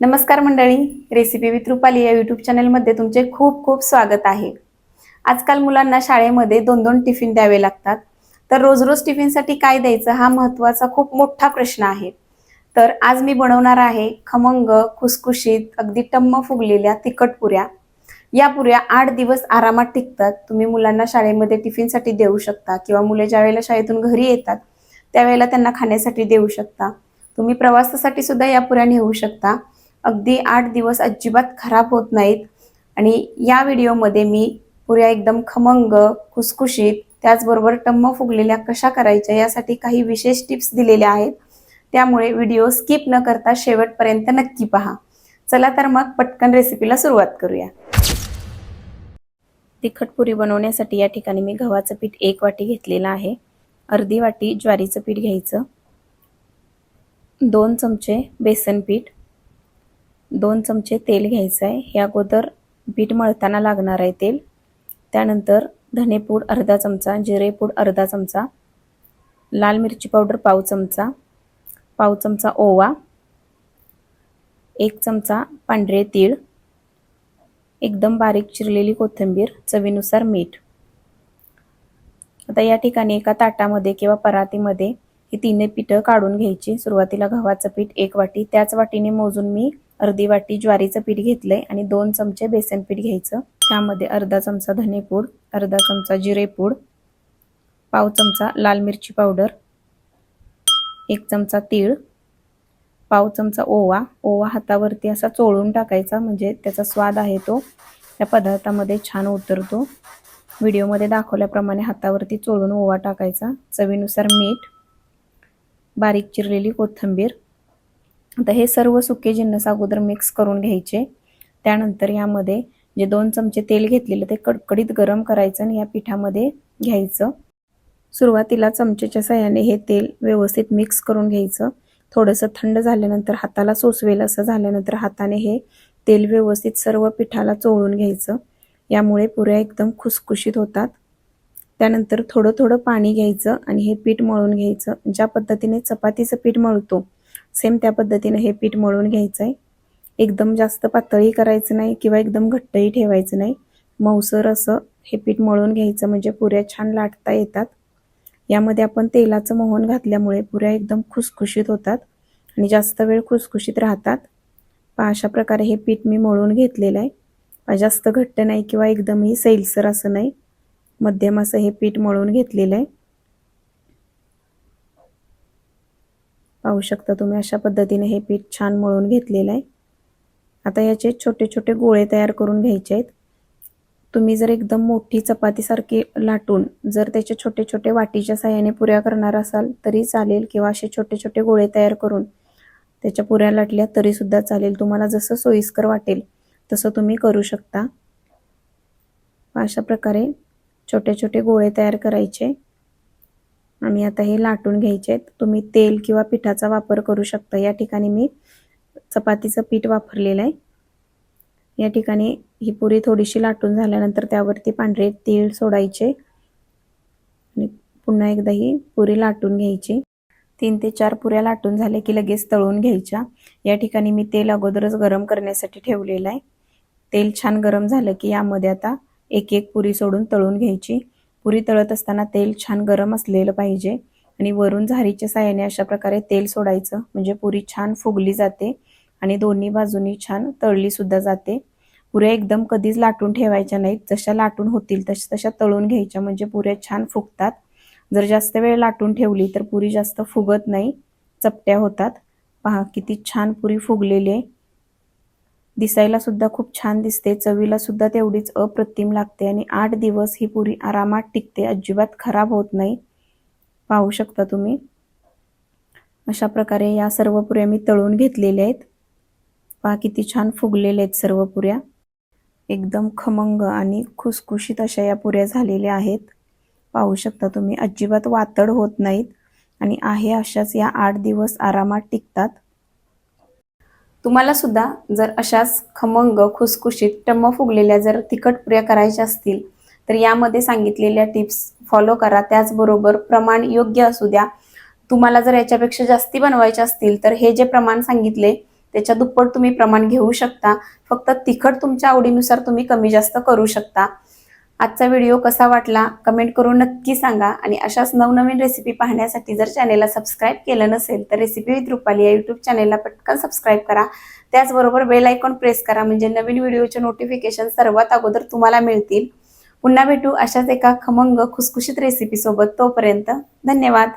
नमस्कार मंडळी recipe with Rupali या यूट्यूब चॅनलमध्ये तुमचे खूप खूप स्वागत आहे. आजकाल मुलांना शाळेमध्ये दोन दोन टिफिन द्यावे लागतात. तर रोज रोज टिफिनसाठी काय द्यायचं हा महत्त्वाचा खूप मोठा प्रश्न आहे. तर आज मी बनवणार आहे खमंग खुसखुशीत अगदी टम्म फुगलेल्या तिखट पुऱ्या. या पुऱ्या आठ दिवस आरामात टिकतात. तुम्ही मुलांना शाळेमध्ये टिफिनसाठी देऊ शकता किंवा मुले ज्या वेळेला शाळेतून घरी येतात त्यावेळेला त्यांना खाण्यासाठी देऊ शकता. तुम्ही प्रवासासाठी सुद्धा या पुऱ्या नेऊ शकता. अगदी आठ दिवस अजिबात खराब होत नाहीत. आणि या व्हिडिओमध्ये मी पुऱ्या एकदम खमंग खुसखुशीत त्याचबरोबर टम्म फुगलेल्या कशा करायच्या यासाठी काही विशेष टिप्स दिलेल्या आहेत. त्यामुळे व्हिडिओ स्किप न करता शेवटपर्यंत नक्की पहा. चला तर मग पटकन रेसिपीला सुरुवात करूया. तिखट पुरी बनवण्यासाठी या ठिकाणी मी गव्हाचं पीठ एक वाटी घेतलेलं आहे. अर्धी वाटी ज्वारीचं पीठ घ्यायचं. दोन चमचे बेसन पीठ. दोन चमचे तेल घ्यायचं आहे हे अगोदर पीठ मळताना लागणार आहे तेल. त्यानंतर धनेपूड अर्धा चमचा जिरेपूड अर्धा चमचा लाल मिरची पावडर पाव चमचा पाव चमचा ओवा एक चमचा पांढरे तीळ एकदम बारीक चिरलेली कोथिंबीर चवीनुसार मीठ. आता या ठिकाणी एका ताटामध्ये किंवा परातीमध्ये ही तिन्ही पिठं काढून घ्यायची. सुरुवातीला गव्हाचं पीठ एक वाटी त्याच वाटीने मोजून मी अर्धी वाटी ज्वारीचं पीठ घेतलंय आणि दोन चमचे बेसन पीठ घ्यायचं. त्यामध्ये अर्धा चमचा धनेपूड अर्धा चमचा जिरेपूड पाव चमचा लाल मिरची पावडर एक चमचा तीळ पाव चमचा ओवा. ओवा हातावरती असा चोळून टाकायचा म्हणजे त्याचा स्वाद आहे तो. त्या पदार्थामध्ये छान उतरतो. व्हिडिओमध्ये दाखवल्याप्रमाणे हातावरती चोळून ओवा टाकायचा. चवीनुसार मीठ बारीक चिरलेली कोथिंबीर आता हे सर्व सुके जिन्नस अगोदर मिक्स करून घ्यायचे. त्यानंतर यामध्ये जे दोन चमचे तेल घेतलेलं ते कडकडीत गरम करायचं आणि या पिठामध्ये घ्यायचं. सुरुवातीला चमचेच्या सहाय्याने हे तेल व्यवस्थित मिक्स करून घ्यायचं. थोडंसं थंड झाल्यानंतर हाताला सोसवेल असं झाल्यानंतर हाताने हे तेल व्यवस्थित सर्व पिठाला चोळून घ्यायचं. यामुळे पुऱ्या एकदम खुसखुशीत होतात. त्यानंतर थोडं थोडं पाणी घ्यायचं आणि हे पीठ मळून घ्यायचं. ज्या पद्धतीने चपातीचं पीठ मळतो सेम त्या पद्धतीने हे पीठ मळून घ्यायचं आहे एकदम जास्त पातळी करायचं नाही किंवा एकदम घट्टही ठेवायचं नाही. मऊसर असं हे पीठ मळून घ्यायचं म्हणजे पुऱ्या छान लाटता येतात. यामध्ये आपण तेलाचं मोहन घातल्यामुळे पुऱ्या एकदम खुसखुशीत होतात आणि जास्त वेळ खुसखुशीत राहतात. पहा अशा प्रकारे हे पीठ मी मळून घेतलेलं आहे. जास्त घट्ट नाही किंवा एकदमही सैलसर असं नाही. मध्यम असं हे पीठ मळून घेतलेलं आहे. पाहू शकता तुम्ही. अशा पद्धतीने हे पीठ छान मळून घेतलेलं आहे. आता याचे छोटे छोटे गोळे तयार करून घ्यायचे आहेत. तुम्ही जर एकदम मोठी चपातीसारखी लाटून जर त्याचे छोटे छोटे वाटीच्या साह्याने पुऱ्या करणार असाल तरी चालेल किंवा असे छोटे छोटे गोळे तयार करून त्याच्या पुऱ्या लाटल्या तरीसुद्धा चालेल. तुम्हाला जसं सोयीस्कर वाटेल तसं तुम्ही करू शकता. अशा प्रकारे छोटे छोटे गोळे तयार करायचे. आणि आता हे लाटून घ्यायचे आहेत. तुम्ही तेल किंवा पिठाचा वापर करू शकता. या ठिकाणी मी चपातीचं पीठ वापरलेलं आहे. या ठिकाणी ही पुरी थोडीशी लाटून झाल्यानंतर त्यावरती पांढरे तीळ सोडायचे. आणि पुन्हा एकदा ही पुरी लाटून घ्यायची. तीन ते चार पुऱ्या लाटून झाल्या की लगेच तळून घ्यायच्या. या ठिकाणी मी तेल अगोदरच गरम करण्यासाठी ठेवलेलं आहे. तेल छान गरम झालं की यामध्ये आता एक एक पुरी सोडून तळून घ्यायची. पुरी तळत असताना तेल छान गरम असलेलं पाहिजे. आणि वरून झारीच्या साह्याने अशा प्रकारे तेल सोडायचं. म्हणजे पुरी छान फुगली जाते आणि दोन्ही बाजूनी छान तळली सुद्धा जाते. पुऱ्या एकदम कधीच लाटून ठेवायच्या नाहीत. जशा लाटून होतील तशा तशा तळून घ्यायच्या. म्हणजे पुऱ्या छान फुगतात. जर जास्त वेळ लाटून ठेवली तर पुरी जास्त फुगत नाही. चपट्या होतात. पहा किती छान पुरी फुगलेली आहे. दिसायला सुद्धा खूप छान दिसते चवीला सुद्धा तेवढीच अप्रतिम लागते आणि आठ दिवस ही पुरी आरामात टिकते अजिबात खराब होत नाही. पाहू शकता तुम्ही. अशा प्रकारे या सर्व पुऱ्या मी तळून घेतलेल्या आहेत. पहा किती छान फुगलेल्या आहेत सर्व पुऱ्या. एकदम खमंग आणि खुसखुशीत अशा या पुऱ्या झालेल्या आहेत. पाहू शकता तुम्ही अजिबात वातड होत नाहीत आणि आहे अशाच या आठ दिवस आरामात टिकतात. तुम्हाला सुद्धा जर अशाच खमंग खुसखुशीत टम्म फुगलेल्या जर तिखट पुऱ्या करायच्या असतील तर यामध्ये सांगितलेल्या टिप्स फॉलो करा. त्याचबरोबर प्रमाण योग्य असू द्या. तुम्हाला जर याच्यापेक्षा जास्ती बनवायचे असतील तर हे जे प्रमाण सांगितले त्याच्या दुप्पट तुम्ही प्रमाण घेऊ शकता. फक्त तिखट तुमच्या आवडीनुसार तुम्ही कमी जास्त करू शकता. आजचा व्हिडिओ कसा वाटला कमेंट करून नक्की सांगा आणि अशाच नवनवीन रेसिपी पाहण्यासाठी जर चॅनेलला सबस्क्राईब केलं नसेल तर रेसिपी विथ रुपाली या यूट्यूब चॅनेलला पटकन सबस्क्राईब करा. त्याचबरोबर बेल आयकॉन प्रेस करा म्हणजे नवीन व्हिडिओचे नोटिफिकेशन सर्वात अगोदर तुम्हाला मिळतील. पुन्हा भेटू अशाच एका खमंग खुसखुशीत रेसिपीसोबत तोपर्यंत धन्यवाद.